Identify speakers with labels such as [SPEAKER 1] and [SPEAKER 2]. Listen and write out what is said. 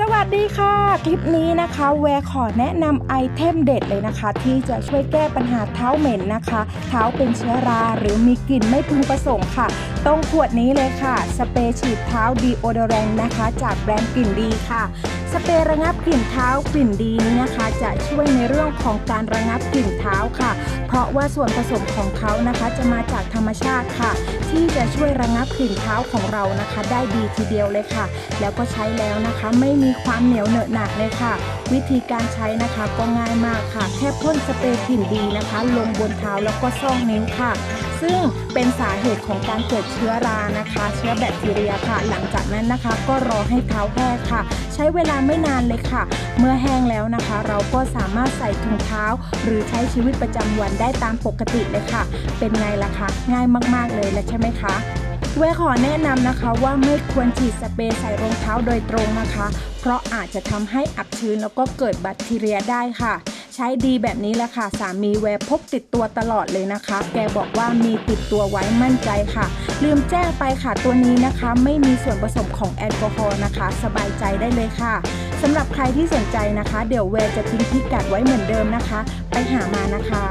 [SPEAKER 1] สวัสดีค่ะ คลิปนี้นะคะแวร์ขอแนะนำไอเทมเด็ดเลยนะคะ ที่จะช่วยแก้ปัญหาเท้าเหม็นนะคะ เท้าเป็นเชื้อราหรือมีกลิ่นไม่พึงประสงค์ค่ะตรงขวดนี้เลยค่ะ สเปรย์ฉีดเท้าดีโอเดอแรงนะคะ จากแบรนด์กลิ่นดีค่ะ สเปรย์ระงับกลิ่นเท้ากลิ่นดีนี้นะคะ จะช่วยในเรื่องของการระงับกลิ่นเท้าค่ะ เพราะว่าส่วนผสมของเขานะคะจะมาจากธรรมชาติค่ะ ที่จะช่วยระงับกลิ่นเท้าของเรานะคะ ได้ดีทีเดียวเลยค่ะ แล้วก็ใช้แล้วนะคะ ไม่มีความเหนียวเหนอะหนักเลยค่ะ วิธีการใช้นะคะก็ง่ายมากค่ะ แค่พ่นสเปรย์กลิ่นดีนะคะ ลงบนเท้าแล้วก็ซ่องนิ้วค่ะ ซึ่งเป็นสาเหตุของการเกิดเชื้อรานะคะ เชื้อแบคทีเรียค่ะ หลังจากนั้นนะคะ ก็รอให้เท้าแห้งค่ะ ใช้เวลาไม่นานเลยค่ะ เมื่อแห้งแล้วนะคะ เราก็สามารถใส่ถุงเท้า หรือใช้ชีวิตประจำวันได้ตามปกติเลยค่ะ เป็นไงล่ะคะ ง่ายมากๆเลยและใช่ไหมคะเวขอแนะนำนะคะว่าไม่ควรฉีดสเปรย์ใส่รองเท้าโดยตรงนะคะ เพราะอาจจะทำให้อับชื้นแล้วก็เกิดแบคทีเรียได้ค่ะ ใช้ดีแบบนี้แหละค่ะ สามีแวร์พกติดตัวตลอดเลยนะคะ แกบอกว่ามีติดตัวไว้มั่นใจค่ะ ลืมแจ้งไปค่ะตัวนี้นะคะ ไม่มีส่วนผสมของแอลกอฮอล์นะคะ สบายใจได้เลยค่ะสำหรับใครที่สนใจนะคะ เดี๋ยวแวร์จะทิ้งพิกัดไว้เหมือนเดิมนะคะ ไปหามานะคะ